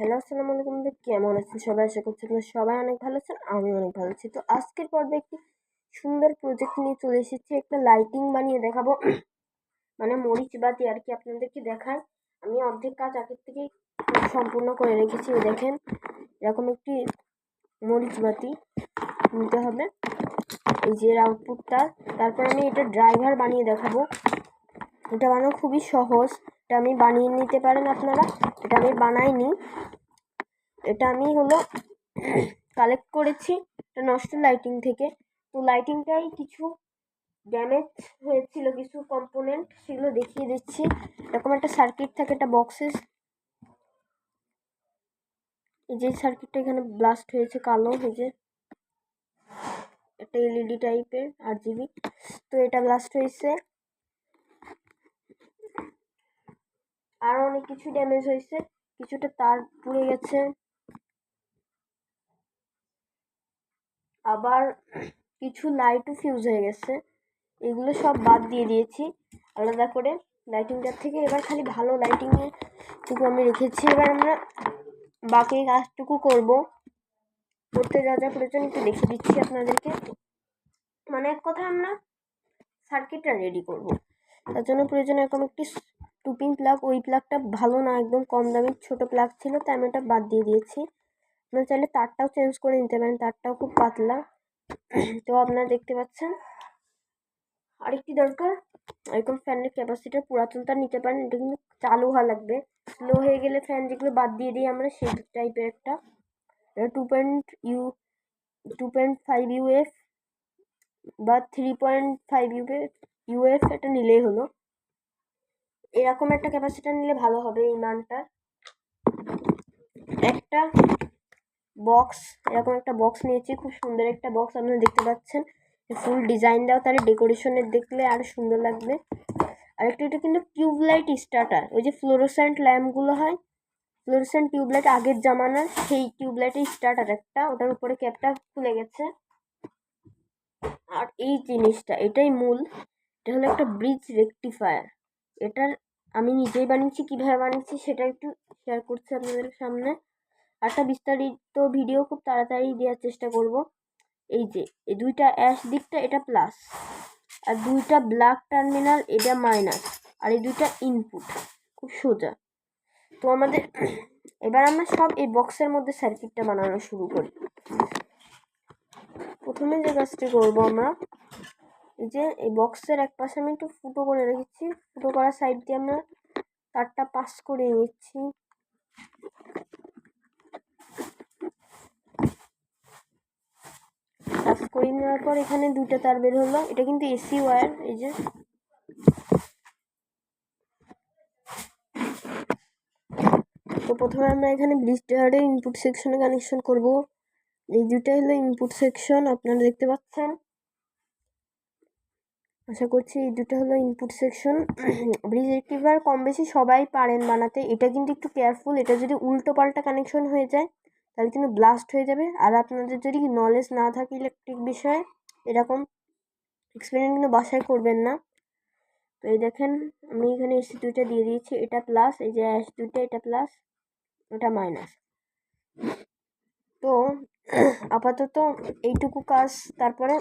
Hello, আসসালামু আলাইকুম কেমন আছেন সবাই? আশা করছি আপনারা সবাই অনেক ভালো আছেন আমি অনেক ভালো আছি। তো আজকের পর্বে একটি সুন্দর প্রজেক্ট নিয়ে চলে এসেছি। একটা লাইটিং বানিয়ে দেখাবো। মানে মরিচ বাতি আর কি আপনাদেরকে দেখায় আমি অর্ধেক কাজ আগের থেকেই সম্পূর্ণ করে রেখেছি দেখেন। এরকম একটি মরিচ বাতি নিতে হবে। এই যে আউটপুটটা তারপর আমি এটা ড্রাইভার বানিয়ে দেখাবো। এটা বানানো খুবই সহজ। এটা আমি বানিয়ে নিতে পারেন আপনারা। এটা আমি বানাইনি। এটা আমি হলো কালেক্ট করেছি। এটা নষ্ট লাইটিং থেকে। তো লাইটিংটাই কিছু ড্যামেজ হয়েছিল, কিছু কম্পোনেন্ট সেগুলো দেখিয়ে দিচ্ছি। এরকম একটা সার্কিট থাকে একটা বক্সেস এই যে সার্কিটটা এখানে ব্লাস্ট হয়েছে কালো, এই যে একটা এলইডি টাইপের আর জিবি তো এটা ব্লাস্ট হয়েছে। আরও অনেক কিছু ড্যামেজ হয়েছে। কিছুটা তার পুড়ে গেছে। আবার কিছু লাইটও ফিউজ হয়ে গেছে। এগুলো সব বাদ দিয়ে দিয়েছি। আলাদা করে লাইটিংটার থেকে এবার খালি ভালো লাইটিংটুকু আমি রেখেছি। এবার আমরা বাকি কাজটুকু করব। করতে যা যা প্রয়োজন একটু দেখে দিচ্ছি আপনাদেরকে। মানে এক কথা আমরা সার্কিটটা রেডি করব। তার জন্য প্রয়োজন এরকম একটি টুপিং প্লাগ ওই প্লাগটা ভালো না, একদম কম দামের ছোটো প্লাগ ছিল, তাই আমি ওটা বাদ দিয়ে দিয়েছি। আপনারা চাইলে তারটাও চেঞ্জ করে নিতে পারেন, তারটাও খুব পাতলা। তো আপনারা দেখতে পাচ্ছেন। আরেকটি দরকার, এরকম ফ্যানের ক্যাপাসিটার পুরাতন তার নিতে পারেন, এটা কিন্তু চালু হওয়া লাগবে। স্লো হয়ে গেলে ফ্যান যেগুলো বাদ দিয়ে দিই আমরা, সেই টাইপের একটা। Two point U two point five UF বা three point five UF UF এটা নিলেই হলো। এরকম একটা ক্যাপাসিটার নিলে ভালো হবে এই মানটার একটা বক্স এরকম একটা বক্স নিয়েছি, খুব সুন্দর একটা বক্স আপনারা দেখতে পাচ্ছেন। ফুল ডিজাইন দেওয়া তাহলে ডেকোরেশনের দেখলে আরও সুন্দর লাগবে। আর একটা, এটা কিন্তু টিউবলাইট স্টার্টার ওই যে ফ্লোরোসেন্ট ল্যাম্পগুলো হয় ফ্লোরোসেন্ট টিউবলাইট আগের জামানার, সেই টিউবলাইটের স্টার্টার একটা, ওটার উপরে ক্যাপটা খুলে গেছে। আর এই জিনিসটা, এটাই মূল, এটা হলো একটা ব্রিজ রেকটিফায়ার এটার আমি নিজেই বানিয়েছি, কীভাবে বানিয়েছি সেটা একটু শেয়ার করছি আপনাদের সামনে। একটা বিস্তারিত ভিডিও খুব তাড়াতাড়ি দেওয়ার চেষ্টা করব। এই যে, এই দুইটা অ্যাশ দিকটা, এটা প্লাস আর দুইটা ব্ল্যাক টার্মিনাল এটা মাইনাস আর এই দুইটা ইনপুট খুব সোজা। তো আমাদের, এবার আমরা সব এই বক্সের মধ্যে সার্কিটটা বানানো শুরু করি। প্রথমে যে কাজটি করব আমরা, এই যে এই বক্সের এক পাশে আমি একটু ফুটো করে রেখেছি। ফুটো করা সাইড দিয়ে আমরা তারটা পাস করে নিচ্ছি পাস করে নেওয়ার পর এখানে দুটো তার বের হলো। এটা কিন্তু এসি ওয়্যার এই যে। তো প্রথমে আমরা এখানে ব্রিস্টারের ইনপুট সেকশনে কানেকশন করব। এই দুটাই হলো ইনপুট সেকশন আপনারা দেখতে পাচ্ছেন। আশা করছি এই দুটো হলো ইনপুট সেকশন ব্রিজ রেক্টিভার কম বেশি সবাই পারেন বানাতে। এটা কিন্তু একটু কেয়ারফুল এটা যদি উল্টো পাল্টা কানেকশন হয়ে যায় তাহলে কিন্তু ব্লাস্ট হয়ে যাবে। আর আপনাদের যদি নলেজ না থাকে ইলেকট্রিক বিষয়ে, এরকম এক্সপেরিমেন্ট কিন্তু বাসায় করবেন না। তো এই দেখেন, আমি এখানে এসি দুইটা দিয়ে দিয়েছি, এটা প্লাস এই যে অ্যাশ দুইটা, এটা প্লাস এটা মাইনাস তো আপাতত এইটুকু কাজ, তারপরে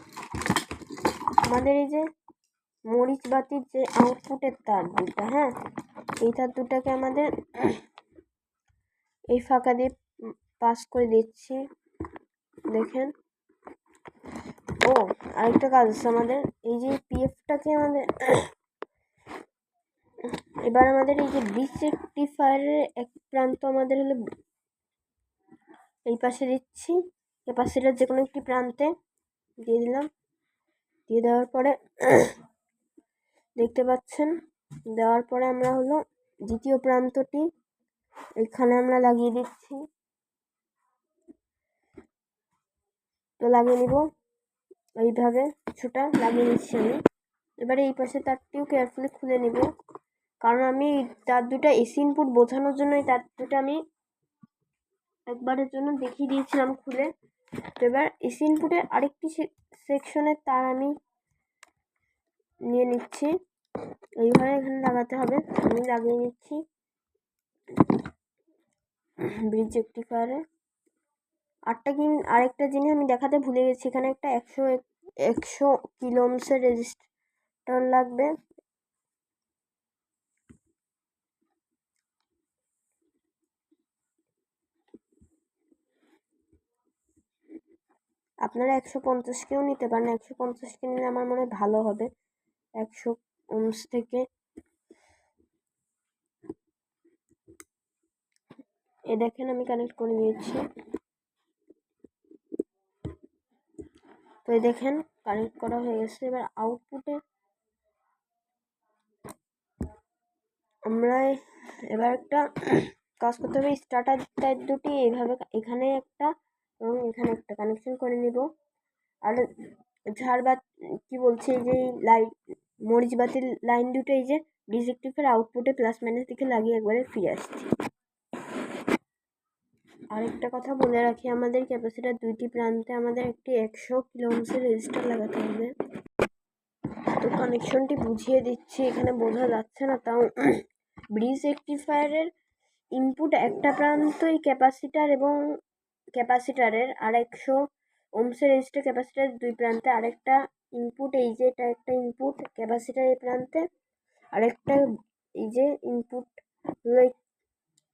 আমাদের এই যে মরিচ বাতির যে আউটপুটের তার দুটা হ্যাঁ? এই তার দুটাকে আমাদের এই ফাঁকা দিয়ে পাস করে দিচ্ছি। দেখেন। ও, আরেকটা কাজ আছে আমাদের। এই যে পিএফটাকে আমাদের এবার আমাদের এই যে ব্রিজ রেক্টিফায়ারের এক প্রান্ত আমাদের হলো এই পাশে দিচ্ছি। ক্যাপাসিটার যে কোনো একটি প্রান্তে দিয়ে দিলাম। দিয়ে দেওয়ার পরে দেখতে পাচ্ছেন? দেওয়ার পরে আমরা হলো দ্বিতীয় প্রান্তটি এখানে আমরা লাগিয়ে দিচ্ছি। তো লাগিয়ে নিব। এইভাবে কিছুটা লাগিয়ে নিচ্ছি আমি। এবারে এই পাশে তারটিও কেয়ারফুলি খুলে নিব। কারণ আমি তার দুটা এসি ইনপুট বোঝানোর জন্য এই তার দুটা আমি একবারের জন্য দেখিয়ে দিয়েছিলাম খুলে। তো এবার এসি ইনপুটের আরেকটি সেকশনের তার আমি নিয়ে নিচ্ছি। এইভাবে এখানে লাগাতে হবে। আমি লাগিয়ে নিচ্ছি। ব্রিজ রেক্টিফায়ারে আটটা কিন, আরেকটা জিনিস আমি দেখাতে ভুলে গেছি। এখানে একটা একশো একশো কিলো ওমসের রেজিস্টার লাগবে। আপনারা একশো পঞ্চাশকেও নিতে পারেন। একশো পঞ্চাশকে নিলে আমার মনে হয় ভালো হবে। একশো ওমস থেকে এ দেখেন আমি কানেক্ট করে নিয়েছি। তো দেখেন কানেক্ট করা হয়ে গেছে। এবার আউটপুটে আমরা এবার একটা কাজ করতে হবে স্টার্টার টাইপ দুটি এইভাবে এখানে একটা এবং এখানে একটা কানেকশন করে নিব। আর ঝাড়বাত কি বলছে যে লাইট মরিচ বাতির লাইন দুটো, এই যে ডিজেক্টিভের আউটপুটে প্লাস মাইনাস দিকে লাগিয়ে একবারে ফিরে আসছি। আরেকটা কথা বলে রাখি, আমাদের ক্যাপাসিটার দুইটি প্রান্তে আমাদের একটি একশো কিলোমিটার রেজিস্টার লাগাতে হবে। তো কানেকশনটি বুঝিয়ে দিচ্ছি, এখানে বোঝা যাচ্ছে না, তাও ব্রিজ রেক্টিফায়ারের ইনপুট একটা প্রান্তই ক্যাপাসিটার এবং ক্যাপাসিটারের আর একশো ওমসের রেজিস্টার ক্যাপাসিটার দুই প্রান্তে আরেকটা ইনপুট এই যে এটা একটা ইনপুট ক্যাপাসিটার এই প্রান্তে আরেকটা, এই যে ইনপুট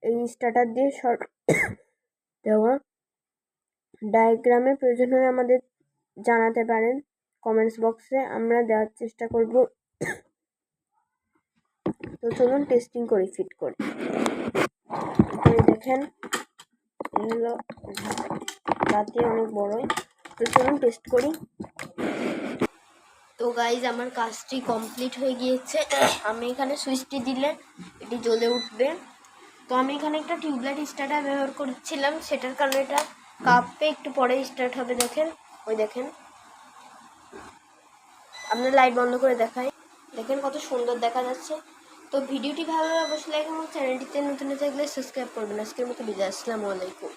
এই স্টার্টার দিয়ে শর্ট দেওয়া। ডায়াগ্রামের প্রয়োজন হলে আমাদের জানাতে পারেন। কমেন্টস বক্সে আমরা দেওয়ার চেষ্টা করব। তো চলুন টেস্টিং করি, ফিট করে। দেখেন রাতে অনেক বড়ই। তো চলুন টেস্ট করি। তো গাইজ আমার কাজটি কমপ্লিট হয়ে গিয়েছে। আমি এখানে সুইচটি দিলে এটি জ্বলে উঠবে। তো আমি এখানে একটা টিউবলাইট স্টার্টার ব্যবহার করছিলাম, সেটার কারণে এটা কাপে একটু পরে স্টার্ট হবে, দেখেন। ওই দেখেন। আপনার লাইট বন্ধ করে দেখাই। দেখেন কত সুন্দর দেখা যাচ্ছে। তো ভিডিওটি ভালো লাগে অবশ্যই লাইক এবং চ্যানেলটিতে নতুন থাকলে সাবস্ক্রাইব করবেন। আজকের মতো বিদায়। আসসালামু আলাইকুম।